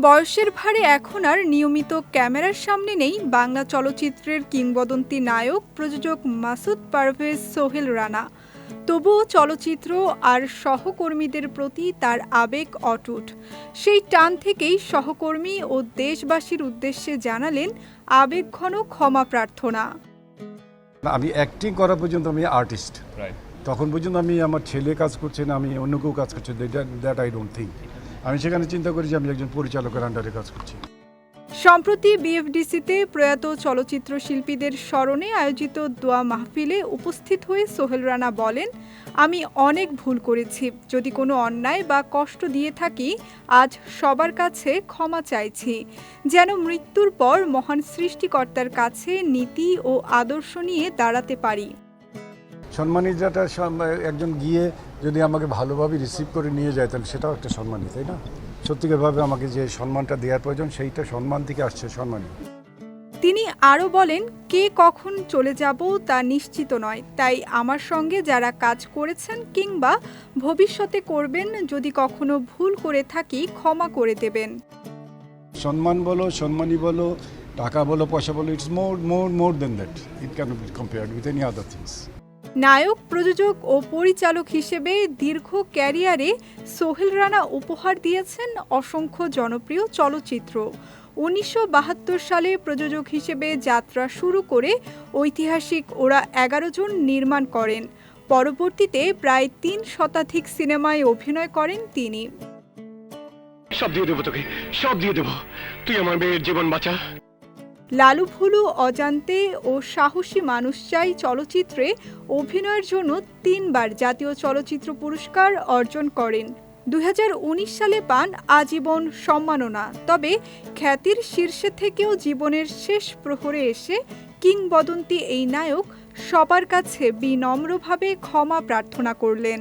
বয়সের ভারে এখন আর নিয়মিত ক্যামেরার সামনে নেই বাংলা চলচ্চিত্রের কিংবদন্তি নায়ক প্রযোজক মাসুদ পারভেজ সোহেল রানা। তবুও চলচ্চিত্র আর সহকর্মীদের প্রতি তার আবেগ অটুট। সেই টান থেকেই সহকর্মী ও দেশবাসীর উদ্দেশ্যে জানালেন আবেগঘন ক্ষমা প্রার্থনা। আমি অ্যাক্টিং করা পর্যন্ত আমি আর্টিস্ট তখন পর্যন্ত আমি আমার ছেলে কাজ করছে না, আমি অন্য কেউ কাজ করছে দ্যাট আই ডোন্ট থিঙ্ক আমি সেখানে চিন্তা করি যে আমি একজন পরিচালকের আন্ডারে কাজ করছি। সম্প্রতি বিএফডিসিতে প্রয়াত চলচ্চিত্র শিল্পীদের স্মরণে আয়োজিত দোয়া মাহফিলে উপস্থিত হয়ে সোহেল রানা বলেন, আমি অনেক ভুল করেছি। যদি কোনো অন্যায় বা কষ্ট দিয়ে থাকি, আজ সবার কাছে ক্ষমা চাইছি। যেন মৃত্যুর পর মহান সৃষ্টিকর্তার কাছে নীতি ও আদর্শ নিয়ে দাঁড়াতে পারি। সম্মানিতাটা সম- একজন গিয়ে যদি আমাকে ভালোভাবে রিসিভ করে নিয়ে যায় তাহলে সেটাও একটা সম্মানই তাই না? সত্যিকারভাবে আমাকে যে সম্মানটা দেওয়ার প্রয়োজন সেইটা সম্মান থেকে আসছে সম্মানই। তিনি আরও বলেন কে কখন চলে যাব তা নিশ্চিত নয়। তাই আমার সঙ্গে যারা কাজ করেছেন কিংবা ভবিষ্যতে করবেন যদি কখনো ভুল করে থাকি ক্ষমা করে দেবেন। সম্মান বলো সম্মানী বলো টাকা বলো পয়সা বলো it's more more more then that it can be compared with any other things নায়ক, প্রযোজক ও পরিচালক হিসেবে দীর্ঘ ক্যারিয়ারে সোহেল রানা উপহার দিয়েছেন অসংখ্য জনপ্রিয় চলচ্চিত্র। উনিশশো বাহাত্তর সালে প্রযোজক হিসেবে যাত্রা শুরু করে ঐতিহাসিক ওরা এগারো জন নির্মাণ করেন। পরবর্তীতে প্রায় তিন শতাধিক সিনেমায় অভিনয় করেন তিনি। সব দিয়ে দেবো তোকে, সব দিয়ে দেবো। তুই আমার মেয়ের জীবন বাঁচা। লালু ভুলু, অজান্তে ও সাহসী মানুষ চাই চলচ্চিত্রে অভিনয়ের জন্য তিনবার জাতীয় চলচ্চিত্র পুরস্কার অর্জন করেন। দু হাজার উনিশ সালে পান আজীবন সম্মাননা। তবে খ্যাতির শীর্ষে থেকেও জীবনের শেষ প্রহরে এসে কিংবদন্তি এই নায়ক সবার কাছে বিনম্রভাবে ক্ষমা প্রার্থনা করলেন।